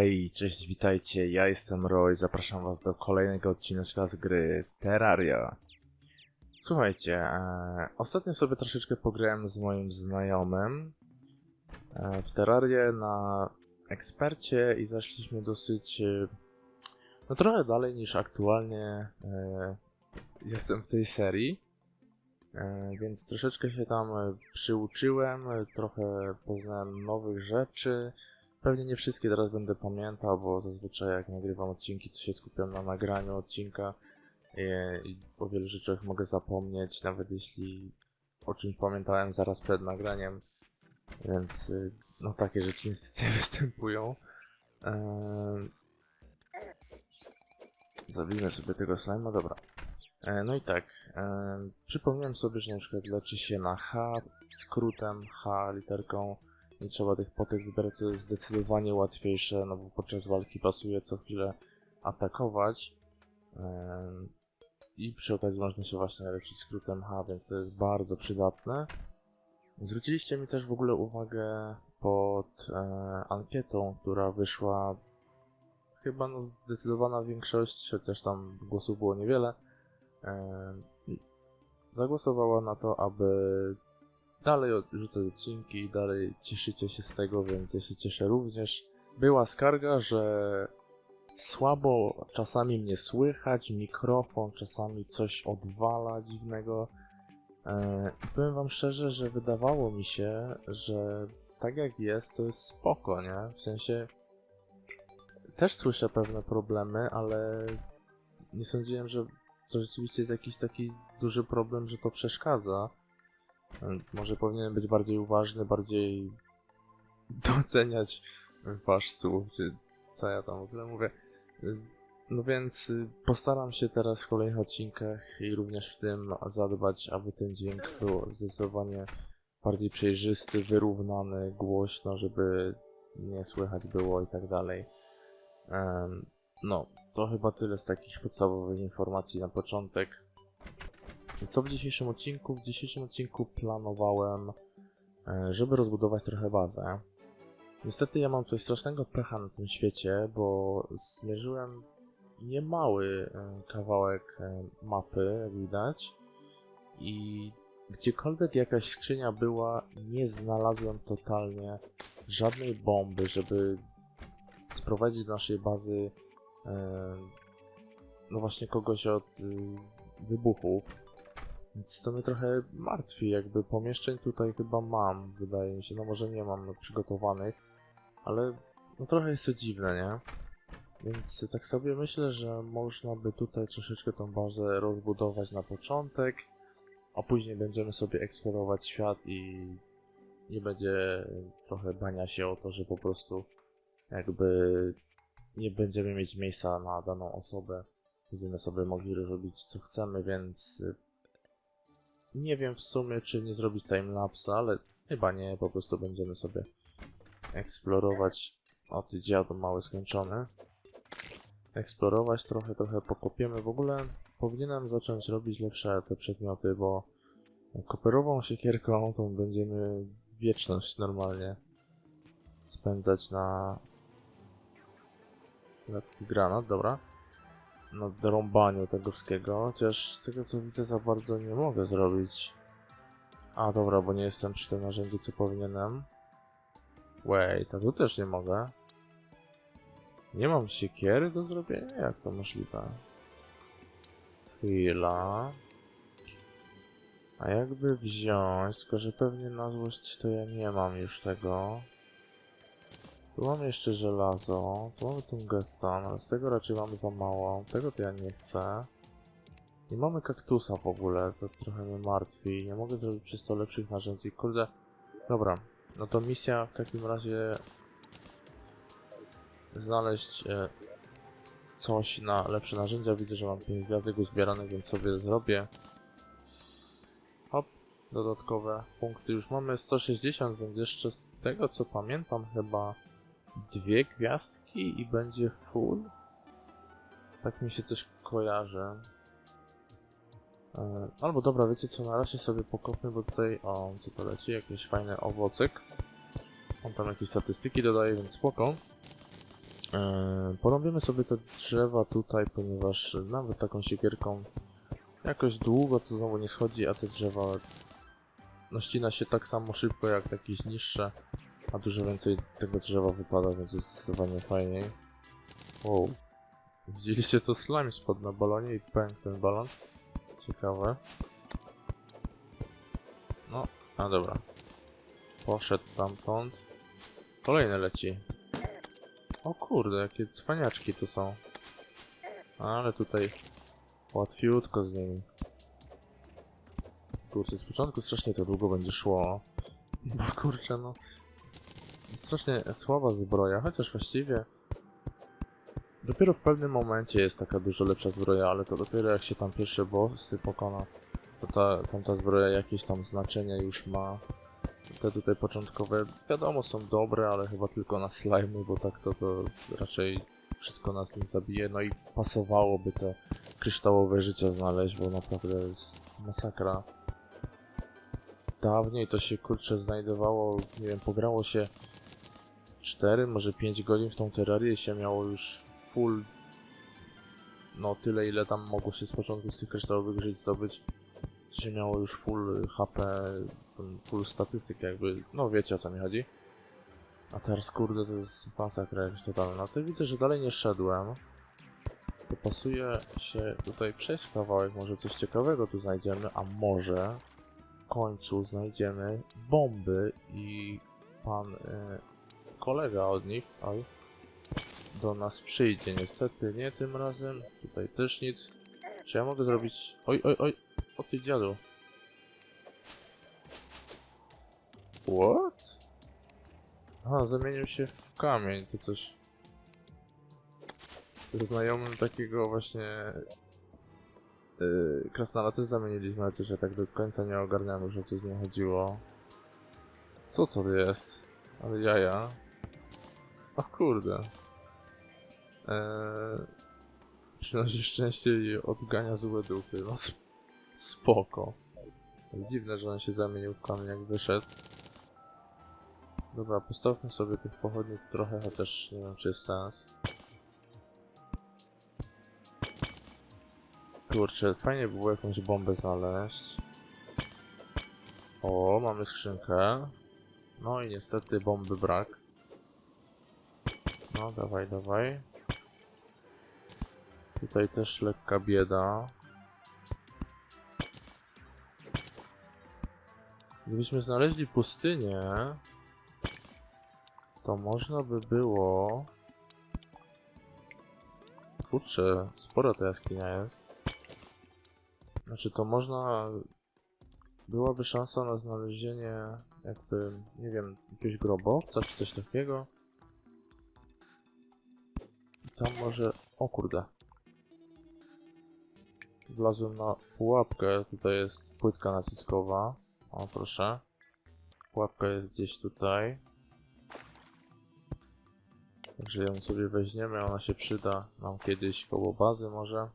Hej, cześć, witajcie, ja jestem Roy, zapraszam was do kolejnego odcineczka z gry Terraria. Słuchajcie, e, ostatnio sobie troszeczkę pograłem z moim znajomym e, w Terrarię na ekspercie i zaszliśmy dosyć, e, no trochę dalej niż aktualnie e, jestem w tej serii. E, Więc troszeczkę się tam e, przyuczyłem, trochę poznałem nowych rzeczy. Pewnie nie wszystkie teraz będę pamiętał, bo zazwyczaj jak nagrywam odcinki, to się skupiam na nagraniu odcinka e, i o wielu rzeczach mogę zapomnieć, nawet jeśli o czymś pamiętałem zaraz przed nagraniem. Więc e, no takie rzeczy niestety występują. Eee... Zabijmy sobie tego slima, dobra. E, No i tak, przypomniałem sobie, że na przykład leczy się na H skrótem, H literką. Nie trzeba tych potek wybierać, co jest zdecydowanie łatwiejsze, no bo podczas walki pasuje co chwilę atakować. I przy okazji można się właśnie leczyć skrótem H, więc to jest bardzo przydatne. Zwróciliście mi też w ogóle uwagę pod e, ankietą, która wyszła chyba no zdecydowana większość, chociaż tam głosów było niewiele e, zagłosowała na to, aby dalej rzucać odcinki, dalej cieszycie się z tego, więc ja się cieszę również. Była skarga, że słabo czasami mnie słychać, mikrofon czasami coś odwala dziwnego. E, I powiem wam szczerze, że wydawało mi się, że tak jak jest, to jest spoko, nie? W sensie też słyszę pewne problemy, ale nie sądziłem, że to rzeczywiście jest jakiś taki duży problem, że to przeszkadza. Może powinienem być bardziej uważny, bardziej doceniać wasz słuch, czy co ja tam w ogóle mówię. No więc y, postaram się teraz w kolejnych odcinkach i również w tym zadbać, aby ten dźwięk był zdecydowanie bardziej przejrzysty, wyrównany, głośno, żeby nie słychać było i tak dalej. No, to chyba tyle z takich podstawowych informacji na początek. Co w dzisiejszym odcinku? W dzisiejszym odcinku planowałem, e, żeby rozbudować trochę bazę. Niestety ja mam tutaj strasznego pecha na tym świecie, bo zmierzyłem niemały e, kawałek e, mapy, jak widać. I gdziekolwiek jakaś skrzynia była, nie znalazłem totalnie żadnej bomby, żeby sprowadzić do naszej bazy no właśnie kogoś od wybuchów. Więc to mnie trochę martwi, jakby pomieszczeń tutaj chyba mam, wydaje mi się, no może nie mam przygotowanych, ale no trochę jest to dziwne, nie? Więc tak sobie myślę, że można by tutaj troszeczkę tą bazę rozbudować na początek, a później będziemy sobie eksplorować świat i nie będzie trochę bania się o to, że po prostu jakby nie będziemy mieć miejsca na daną osobę. Będziemy sobie mogli robić co chcemy, więc nie wiem w sumie, czy nie zrobić timelapsa, ale chyba nie, po prostu będziemy sobie eksplorować. O, ty dziadu mały skończony. Eksplorować trochę, trochę pokopiemy. W ogóle powinienem zacząć robić lepsze te przedmioty, bo koperową siekierką to będziemy wieczność normalnie spędzać na granat, dobra. Na drąbaniu tego wszystkiego, chociaż z tego co widzę za bardzo nie mogę zrobić. A dobra, bo nie jestem przy tym narzędziu co powinienem. Wait, a tu też nie mogę. Nie mam siekiery do zrobienia? Jak to możliwe? Chwila. A jakby wziąć, tylko że pewnie na złość to ja nie mam już tego. Tu mamy jeszcze żelazo, tu mamy tungestan, ale z tego raczej mamy za mało. Tego to ja nie chcę. Nie mamy kaktusa w ogóle, to trochę mnie martwi. Nie mogę zrobić przez to lepszych narzędzi. Kurde, dobra. No to misja w takim razie znaleźć e, coś na lepsze narzędzia. Widzę, że mam 5 gwiazdek uzbieranych, więc sobie zrobię. Hop, dodatkowe punkty już mamy 160, więc jeszcze z tego co pamiętam chyba dwie gwiazdki i będzie full. Tak mi się coś kojarzy. E, Albo dobra, wiecie co, na razie sobie pokopmy, bo tutaj, o, co to leci, jakiś fajny owocek. On tam jakieś statystyki dodaje, więc spoko. Yy, porobimy sobie te drzewa tutaj, ponieważ nawet taką siekierką jakoś długo to znowu nie schodzi, a te drzewa no ścina się tak samo szybko jak jakieś niższe, a dużo więcej tego drzewa wypada, więc jest zdecydowanie fajniej. Wow. Widzieliście to slime spadł na balonie i pękł ten balon? Ciekawe. No, a dobra. Poszedł stamtąd. Kolejny leci. O kurde, jakie cwaniaczki to są. Ale tutaj łatwiutko z nimi. Kurczę, z początku strasznie to długo będzie szło. Bo kurczę, no... Strasznie słaba zbroja, chociaż właściwie... Dopiero w pewnym momencie jest taka dużo lepsza zbroja, ale to dopiero jak się tam pierwsze bossy pokona, to ta, tamta zbroja jakieś tam znaczenia już ma. Te tutaj początkowe, wiadomo, są dobre, ale chyba tylko na slimy, bo tak to, to raczej wszystko nas nie zabije. No i pasowałoby te kryształowe życia znaleźć, bo naprawdę jest masakra. Dawniej to się kurczę znajdowało, nie wiem, pograło się 4, może 5 godzin w tą terrarię się miało już full no tyle ile tam mogło się z początku z tych kryształowych żyć zdobyć. Się miało już full HP full statystyk jakby, no wiecie o co mi chodzi. A teraz kurde to jest masakra jakaś totalna. To widzę, że dalej nie szedłem. To pasuje się tutaj przejść kawałek, może coś ciekawego tu znajdziemy, a może w końcu znajdziemy bomby i pan y, kolega od nich, oj, do nas przyjdzie. Niestety nie tym razem. Tutaj też nic. Czy ja mogę zrobić... Oj, oj, oj! O ty dziadu. What? Aha, zamienił się w kamień, to coś... Znajomym takiego właśnie... Yy, krasnala też zamieniliśmy, ale też ja tak do końca nie ogarniam już o co z nim chodziło. Co to jest? Ale jaja. O kurde. Eee, przynosi szczęście i odgania złe duchy. No sp- spoko. Dziwne, że on się zamienił w kamień jak wyszedł. Dobra, postawmy sobie tych pochodni trochę, chociaż nie wiem czy jest sens. Kurczę, fajnie by było jakąś bombę znaleźć. O, mamy skrzynkę. No i niestety bomby brak. No, dawaj, dawaj. Tutaj też lekka bieda. Gdybyśmy znaleźli pustynię, to można by było... Kurczę, spora ta jaskinia jest. Znaczy to można... Byłaby szansa na znalezienie jakby, nie wiem, jakiegoś grobowca czy coś takiego. Tam może... O kurde. Wlazłem na pułapkę. Tutaj jest płytka naciskowa. O, proszę. Pułapka jest gdzieś tutaj. Także ją sobie weźmiemy, ona się przyda nam kiedyś koło bazy może.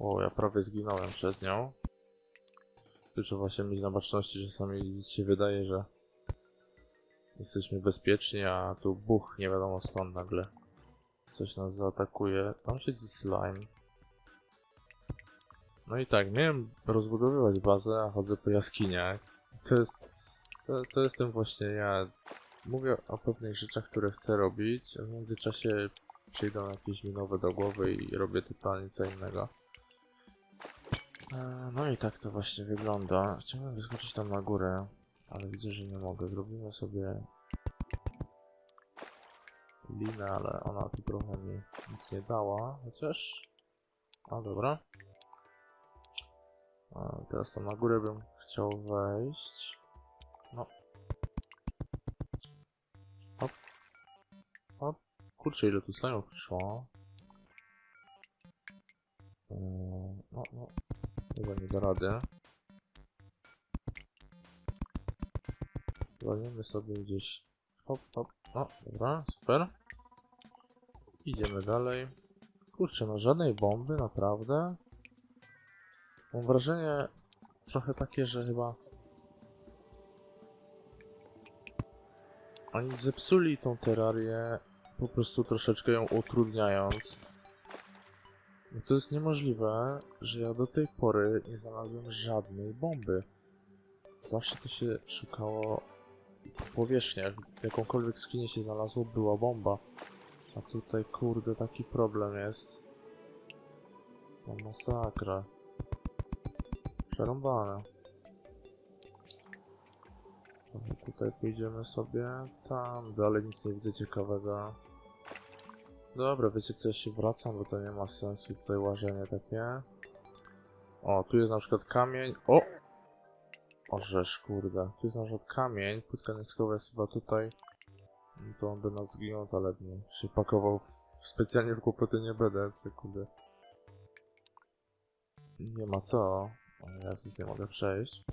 O, ja prawie zginąłem przez nią. Tu trzeba właśnie mieć na baczności, czasami się wydaje, że jesteśmy bezpieczni, a tu buch nie wiadomo skąd nagle. Coś nas zaatakuje. Tam siedzi slime. No i tak, miałem rozbudowywać bazę, a chodzę po jaskiniach. To jest... To, to jestem właśnie ja. Mówię o pewnych rzeczach, które chcę robić, a w międzyczasie przyjdą jakieś mi nowe do głowy i robię totalnie co innego. E, No i tak to właśnie wygląda. Chciałbym wyskoczyć tam na górę, ale widzę, że nie mogę. Zrobimy sobie linę, ale ona tu trochę mi nic nie dała, chociaż... A dobra. A, teraz tam na górę bym chciał wejść. No. Hop. Hop. Kurczę, ile tu slime'ów przyszło. Eee, No, no. Chyba nie da rady. Walniemy sobie gdzieś. Hop, hop. No, dobra, super. Idziemy dalej. Kurczę, no żadnej bomby, naprawdę. Mam wrażenie trochę takie, że chyba... Oni zepsuli tą terrarię, po prostu troszeczkę ją utrudniając. No to jest niemożliwe, że ja do tej pory nie znalazłem żadnej bomby. Zawsze to się szukało po powierzchni. Jak w jakąkolwiek skrzynię się znalazło, była bomba. A tutaj, kurde, taki problem jest. No masakra. Przerąbane. Dobra, tutaj pójdziemy sobie tam, dalej nic nie widzę ciekawego. Dobra, wiecie co, ja się wracam, bo to nie ma sensu tutaj łażenie takie. O, tu jest na przykład kamień. O! Orzesz, kurde. Tu jest na przykład kamień, płytka niskowa jest chyba tutaj. To on by nas zginął, ale nie. Się pakował w... specjalnie w kłopoty nie będę, sekundę. Nie ma co. O Jezus, nie mogę przejść.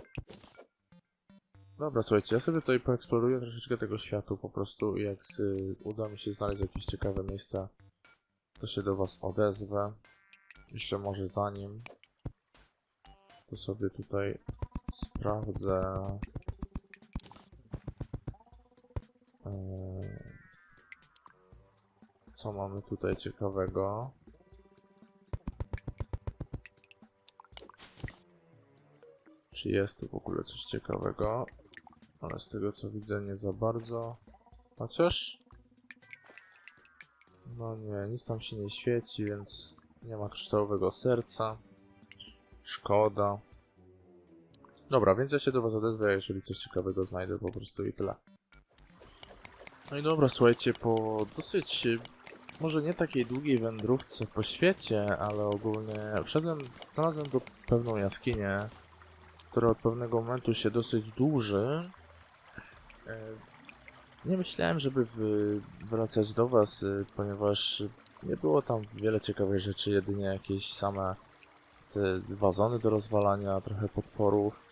Dobra, słuchajcie, ja sobie tutaj poeksploruję troszeczkę tego światu po prostu i jak z, uda mi się znaleźć jakieś ciekawe miejsca, to się do was odezwę. Jeszcze może zanim, to sobie tutaj sprawdzę. Eee, co mamy tutaj ciekawego? Czy jest tu w ogóle coś ciekawego? Ale z tego co widzę nie za bardzo. Chociaż... No nie, nic tam się nie świeci, więc nie ma kryształowego serca. Szkoda. Dobra, więc ja się do was odezwę, jeżeli coś ciekawego znajdę po prostu i tyle. No i dobra, słuchajcie, po dosyć, może nie takiej długiej wędrówce po świecie, ale ogólnie wszedłem, znalazłem tu pewną jaskinię, która od pewnego momentu się dosyć dłuży. E, Nie myślałem, żeby wracać do was, e, ponieważ nie było tam wiele ciekawych rzeczy, jedynie jakieś same te wazony do rozwalania, trochę potworów.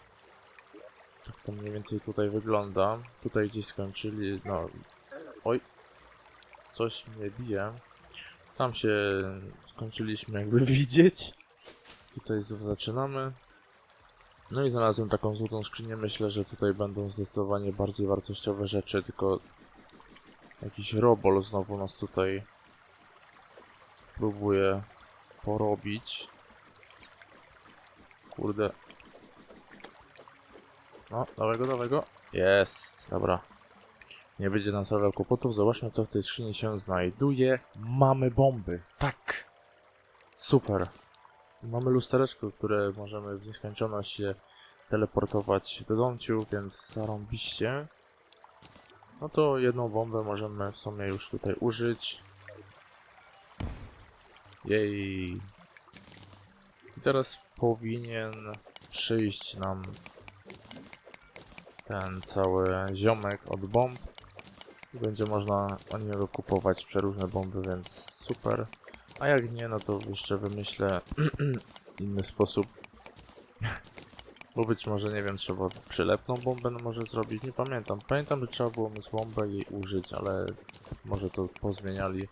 Tak to mniej więcej tutaj wygląda. Tutaj gdzieś skończyli, no... Oj! Coś mnie bije. Tam się skończyliśmy jakby widzieć. Tutaj znów zaczynamy. No i znalazłem taką złotą skrzynię. Myślę, że tutaj będą zdecydowanie bardziej wartościowe rzeczy, tylko jakiś robol znowu nas tutaj próbuje porobić. Kurde. No, dawaj go, dawaj go. Jest, dobra. Nie będzie nam sprawiał kłopotów. Zobaczmy, co w tej skrzyni się znajduje. Mamy bomby. Tak. Super. Mamy lustereczko, które możemy w nieskończoność się teleportować do domciu, więc zarąbiście. No to jedną bombę możemy w sumie już tutaj użyć. Jej. I teraz powinien przyjść nam ten cały ziomek od bomb. I będzie można od niego kupować przeróżne bomby, więc super. A jak nie, no to jeszcze wymyślę inny sposób. Bo być może, nie wiem, trzeba przylepną bombę no może zrobić, nie pamiętam. Pamiętam, że trzeba było mieć bombę i jej użyć, ale może to pozmieniali.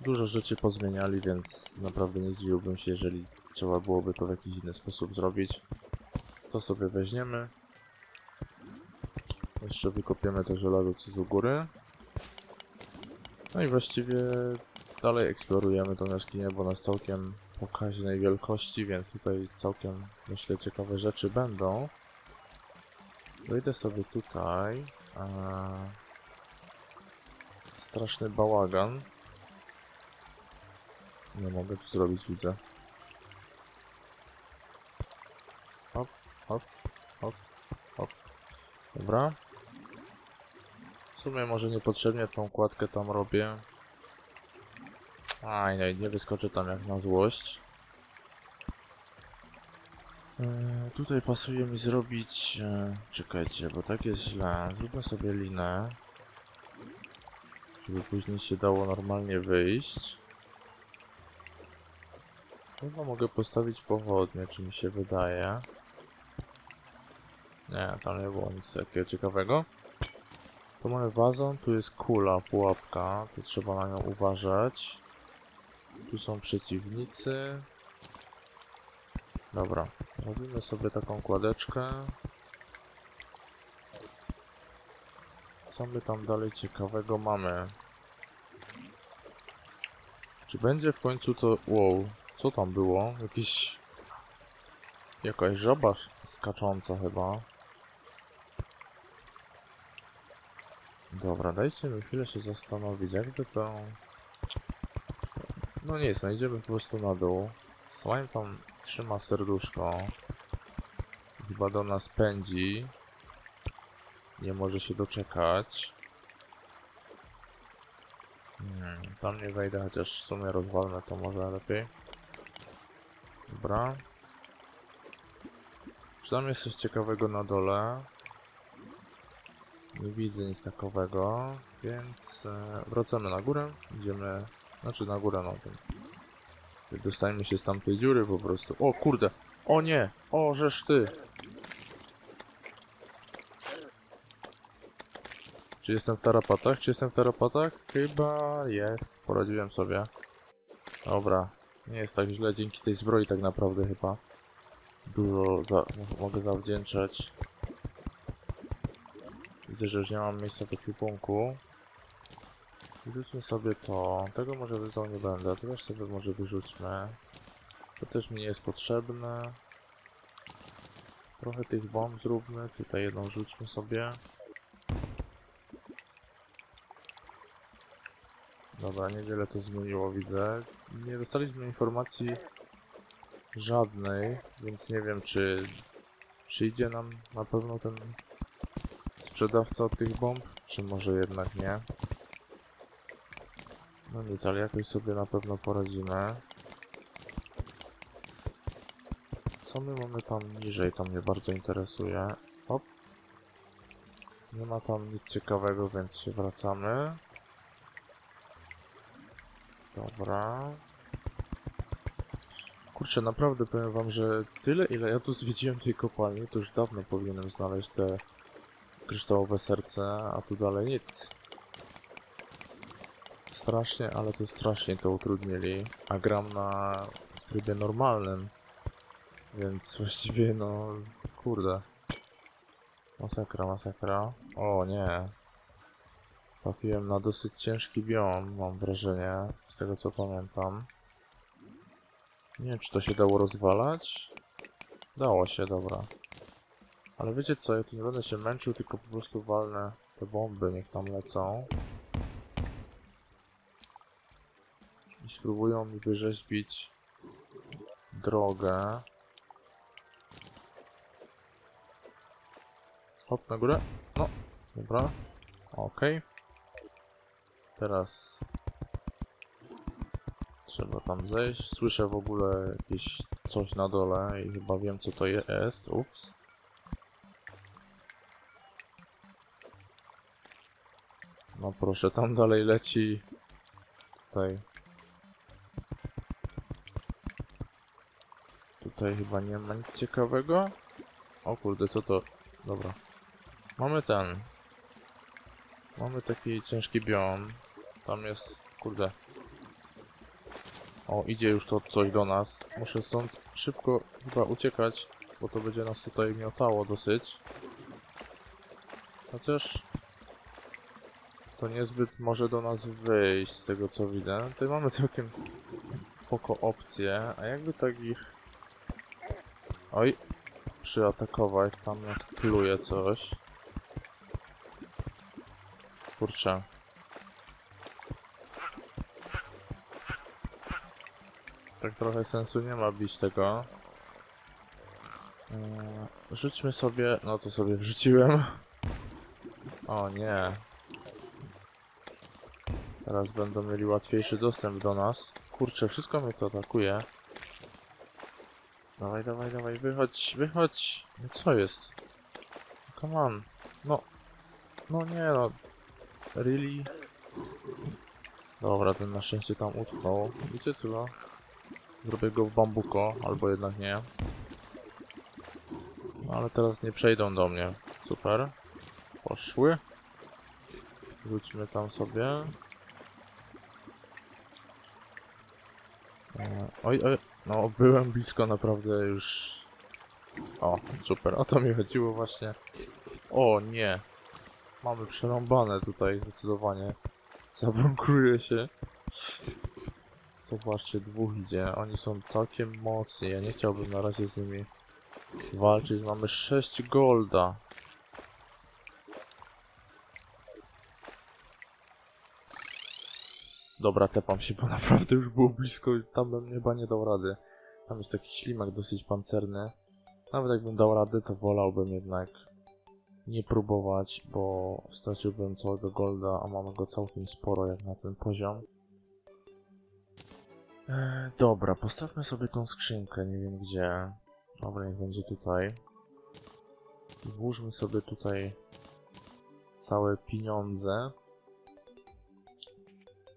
Dużo rzeczy pozmieniali, więc naprawdę nie zdziwiłbym się, jeżeli trzeba byłoby to w jakiś inny sposób zrobić. To sobie weźmiemy. Jeszcze wykopiemy to żelazo, co z góry. No i właściwie dalej eksplorujemy tą jaskinię, bo jest całkiem pokaźnej wielkości, więc tutaj całkiem, myślę, ciekawe rzeczy będą. Wejdę sobie tutaj. A... Straszny bałagan. Nie mogę tu zrobić, widzę. Hop, hop, hop, hop. Dobra. Sumie może niepotrzebnie tą kładkę tam robię. Aj, nie, nie wyskoczę tam jak na złość. Eee, tutaj pasuje mi zrobić... E, czekajcie, bo tak jest źle. Zróbmy sobie linę. Żeby później się dało normalnie wyjść. Chyba mogę postawić pochodnie, czy mi się wydaje. Nie, tam nie było nic takiego ciekawego. Tu mamy wazon, tu jest kula, pułapka, to trzeba na nią uważać. Tu są przeciwnicy. Dobra, robimy sobie taką kładeczkę. co my tam dalej ciekawego mamy? Czy będzie w końcu to... Wow, co tam było? Jakiś... Jakaś żaba skacząca chyba. Dobra, dajcie mi chwilę się zastanowić, jakby to... No nic, no idziemy po prostu na dół. Slime tam trzyma serduszko. Chyba do nas pędzi. Nie może się doczekać. Hmm, tam nie wejdę, chociaż w sumie rozwalmy to może lepiej. Dobra. Czy tam jest coś ciekawego na dole? Nie widzę nic takowego, więc e, wracamy na górę. Idziemy, znaczy na górę, no tym. Dostajemy się z tamtej dziury po prostu. O kurde! O nie! O, żeż ty! Czy jestem w tarapatach? Czy jestem w tarapatach? Chyba jest. Poradziłem sobie. Dobra. Nie jest tak źle dzięki tej zbroi tak naprawdę chyba. Dużo za mogę zawdzięczać. Widzę, że już nie mam miejsca do kwipunku. Wyrzućmy sobie to. Tego może wyzwał nie będę. To też sobie może wyrzućmy. To też mi nie jest potrzebne. Trochę tych bomb zróbmy. Tutaj jedną rzućmy sobie. Dobra, niewiele to zmieniło, widzę. Nie dostaliśmy informacji żadnej, więc nie wiem, czy przyjdzie nam na pewno ten sprzedawca tych bomb, czy może jednak nie. No nic, ale jakoś sobie na pewno poradzimy. Co my mamy tam niżej, to mnie bardzo interesuje. Hop. Nie ma tam nic ciekawego, więc się wracamy. Dobra. Kurczę, naprawdę powiem wam, że tyle ile ja tu zwiedziłem tej kopalni, to już dawno powinienem znaleźć te kryształowe serce, a tu dalej nic. Strasznie, ale to strasznie to utrudnili. A gram na trybie normalnym. Więc właściwie no... Kurde. Masakra, masakra. O nie. Trafiłem na dosyć ciężki biom, mam wrażenie, z tego co pamiętam. Nie wiem, czy to się dało rozwalać? Dało się, dobra. Ale wiecie co, ja tu nie będę się męczył, tylko po prostu walnę te bomby, niech tam lecą. I spróbują mi wyrzeźbić drogę. Hop, na górę. No, dobra. Okej. Teraz trzeba tam zejść. Słyszę w ogóle jakieś coś na dole i chyba wiem co to jest. Ups. No proszę, tam dalej leci. Tutaj. Tutaj chyba nie ma nic ciekawego. O kurde, co to? Dobra. Mamy ten. Mamy taki ciężki biom. Tam jest, kurde. O, idzie już to coś do nas. Muszę stąd szybko chyba uciekać, bo to będzie nas tutaj miotało dosyć. Chociaż to niezbyt może do nas wyjść, z tego co widzę. Tutaj mamy całkiem spoko opcje, a jakby tak ich... Oj, przyatakować, tam nas pluje coś. Kurczę. Tak trochę sensu nie ma bić tego. Eee, Rzućmy sobie... No to sobie wrzuciłem. O nie. Teraz będą mieli łatwiejszy dostęp do nas. Kurczę, wszystko mnie to atakuje. Dawaj, dawaj, dawaj, wychodź, wychodź. No co jest? Come on. No. No nie no. Really? Dobra, ten na szczęście tam utknął. Wiecie co? Zrobię go w bambuko, albo jednak nie. No ale teraz nie przejdą do mnie. Super. Poszły. Wróćmy tam sobie. Oj, oj, no byłem blisko naprawdę już. O, super, o to mi chodziło właśnie. O nie. mamy przerąbane tutaj zdecydowanie. Zabunkruję się. Zobaczcie, dwóch idzie. Oni są całkiem mocni. Ja nie chciałbym na razie z nimi walczyć. Mamy 6 golda. Dobra, tepam się, bo naprawdę już było blisko i tam bym chyba nie dał rady. Tam jest taki ślimak dosyć pancerny. Nawet jakbym dał radę, to wolałbym jednak nie próbować, bo straciłbym całego golda, a mamy go całkiem sporo jak na ten poziom. Eee, dobra, postawmy sobie tą skrzynkę, nie wiem gdzie. Dobra, niech będzie tutaj. Włóżmy sobie tutaj całe pieniądze.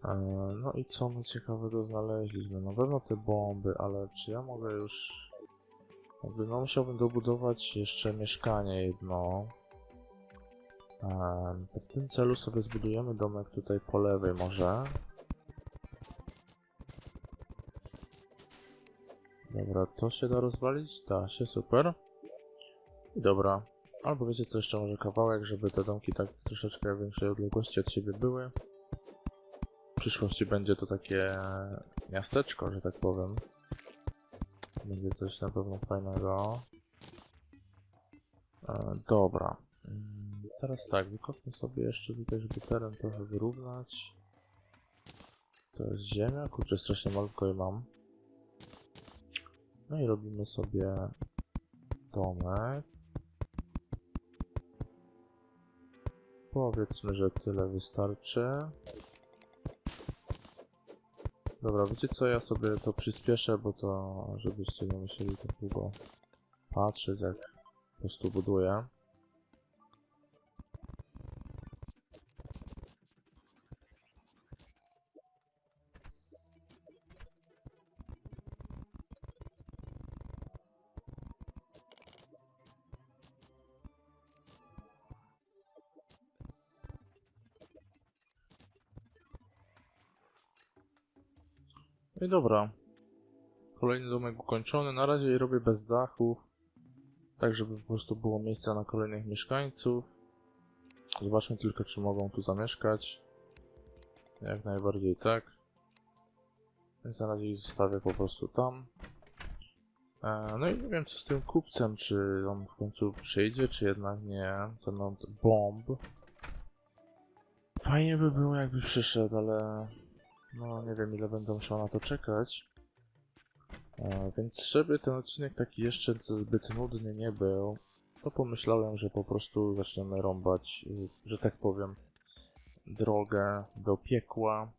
Eee, no i co my ciekawego znaleźliśmy? Na pewno te bomby, ale czy ja mogę już... Jakby no musiałbym dobudować jeszcze mieszkanie jedno. To w tym celu sobie zbudujemy domek tutaj po lewej może. Dobra, to się da rozwalić? Da się, super. I dobra. Albo wiecie co, jeszcze może kawałek, żeby te domki tak troszeczkę większej odległości od siebie były. Przyszłości będzie to takie miasteczko, że tak powiem. Będzie coś na pewno fajnego. E, dobra. Mm, Teraz tak, wykopmy sobie jeszcze tutaj, żeby teren trochę wyrównać. To jest ziemia, kurczę, strasznie malutko je mam. No i robimy sobie domek. Powiedzmy, że tyle wystarczy. Dobra, wiecie co, ja sobie to przyspieszę, bo to, żebyście nie musieli tak długo patrzeć, jak po prostu buduję. Dobra. Kolejny domek ukończony. Na razie je robię bez dachów. Tak, żeby po prostu było miejsca na kolejnych mieszkańców. Zobaczmy tylko, czy mogą tu zamieszkać. Jak najbardziej tak. Więc na razie ich zostawię po prostu tam. E, no i nie wiem, co z tym kupcem, czy on w końcu przyjdzie, czy jednak nie. Ten bomb. Fajnie by było, jakby przyszedł, ale no, nie wiem ile będę musiał na to czekać. E, więc żeby ten odcinek taki jeszcze zbyt nudny nie był, to pomyślałem, że po prostu zaczniemy rąbać, y, że tak powiem, drogę do piekła.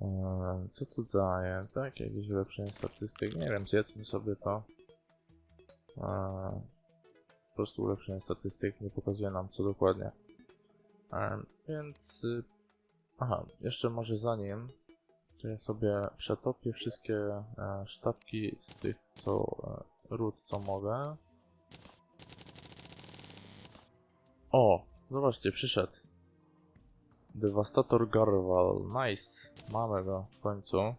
E, co tu daje? Tak, jakieś ulepszenie statystyk. Nie wiem, zjedzmy sobie to. E, po prostu ulepszenie statystyk nie pokazuje nam co dokładnie. Więc y, Aha, jeszcze może zanim, to ja sobie przetopię wszystkie e, sztabki z tych co e, ród, co mogę. O, zobaczcie, przyszedł. Devastator Garwal, nice, mamy go w końcu.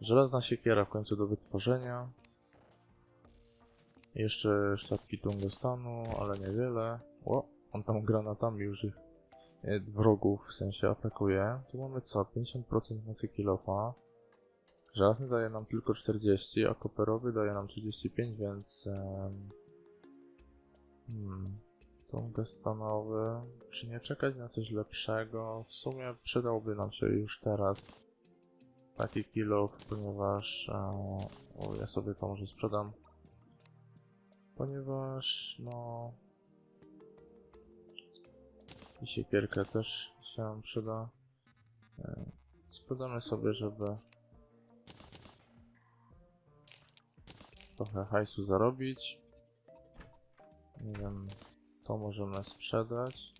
Żelazna siekiera w końcu do wytworzenia. Jeszcze sztabki tungstanu, ale niewiele. O, on tam granatami już ich wrogów, w sensie atakuje. Tu mamy co? 50% mocy kilofa. Żelazny daje nam tylko 40, a koperowy daje nam 35, więc... Hmm... Tungstanowy... Czy nie czekać na coś lepszego? W sumie przydałby nam się już teraz taki kilof, ponieważ... E, o, ja sobie to może sprzedam. Ponieważ, no... I siekierkę też się nam przyda. E, Sprzedamy sobie, żeby trochę hajsu zarobić. Nie wiem, to możemy sprzedać.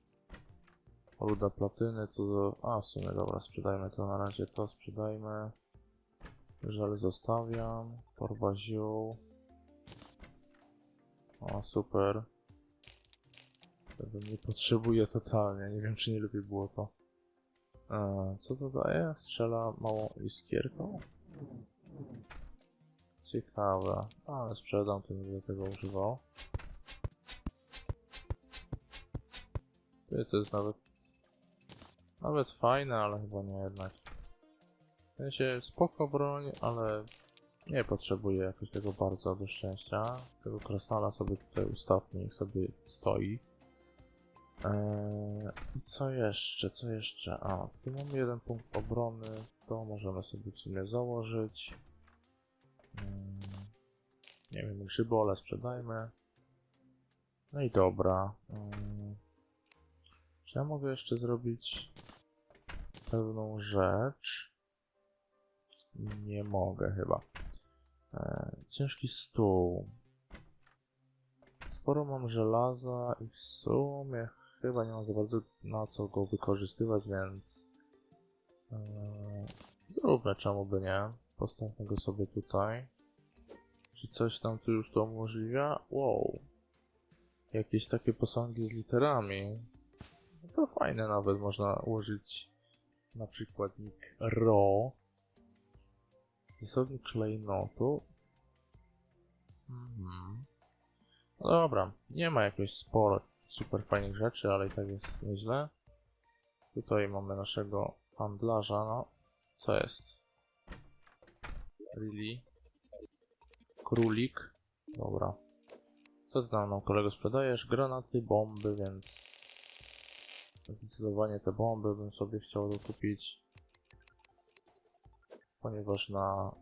Ruda platyny, to do... A, w sumie dobra, sprzedajmy to na razie, to sprzedajmy. Żel zostawiam. Torba ziół. O, super. Tego nie potrzebuję totalnie, nie wiem czy nie lepiej było to. E, co to daje? Strzela małą iskierką? Ciekawe, ale sprzedam, to nie będę tego używał. To jest nawet... Nawet fajne, ale chyba nie jednak. W sensie spoko broń, ale nie potrzebuję jakoś tego bardzo do szczęścia. Tego krasnala sobie tutaj ustawmy, niech sobie stoi. Eee, co jeszcze, co jeszcze? A, tu mamy jeden punkt obrony, to możemy sobie w sumie założyć. Mm, nie wiem, grzybole sprzedajmy. No i dobra. Mm, Czy ja mogę jeszcze zrobić pewną rzecz? Nie mogę chyba. E, ciężki stół. Sporo mam żelaza i w sumie chyba nie mam za bardzo na co go wykorzystywać, więc e, zróbmy czemu by nie. Postawmy go sobie tutaj. Czy coś nam tu już to umożliwia? Wow. Jakieś takie posągi z literami. No to fajne nawet, można ułożyć na przykład nick RO. Zasobnik klejnotu. Mhm. No dobra, nie ma jakoś sporo super fajnych rzeczy, ale i tak jest nieźle. Tutaj mamy naszego handlarza, no. Co jest? Really? Królik. Dobra. Co ty tam nam kolego sprzedajesz? Granaty, bomby, więc... Zdecydowanie te bomby bym sobie chciał dokupić. Ponieważ na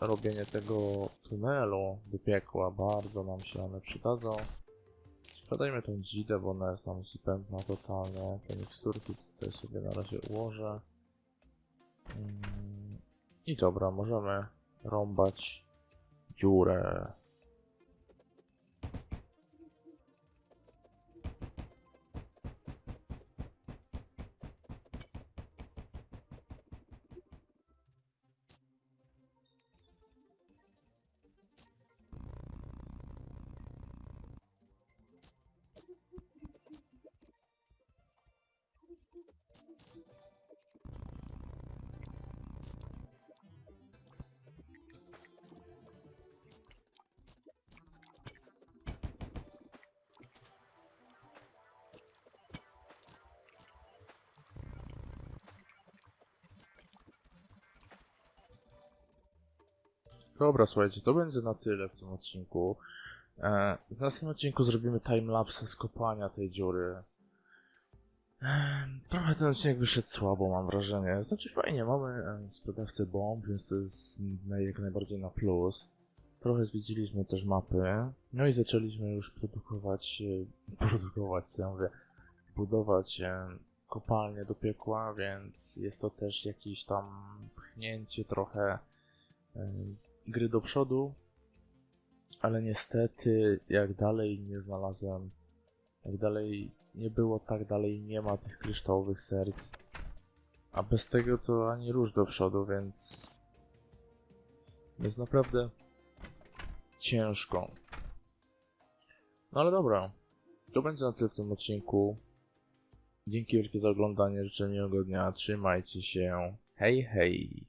robienie tego tunelu do piekła bardzo nam się one przydadzą. Sprzedajmy tą dzidę, bo ona jest nam zbędna totalnie. Te miksturki tutaj sobie na razie ułożę. Mm, I dobra, możemy rąbać dziurę. Dobra, słuchajcie, to będzie na tyle w tym odcinku. E, w następnym odcinku zrobimy timelapse z kopania tej dziury. Trochę ten odcinek wyszedł słabo, mam wrażenie. Znaczy fajnie, mamy sprzedawcę bomb, więc to jest jak najbardziej na plus. Trochę zwiedziliśmy też mapy. No i zaczęliśmy już produkować, e, produkować, co ja mówię, budować kopalnię do piekła, więc jest to też jakieś tam pchnięcie trochę gry do przodu, ale niestety jak dalej nie znalazłem, jak dalej nie było, tak dalej nie ma tych kryształowych serc, a bez tego to ani rusz do przodu, więc jest naprawdę ciężko. No ale dobra, to będzie na tyle w tym odcinku. Dzięki wielkie za oglądanie, życzę miłego dnia, trzymajcie się, hej hej!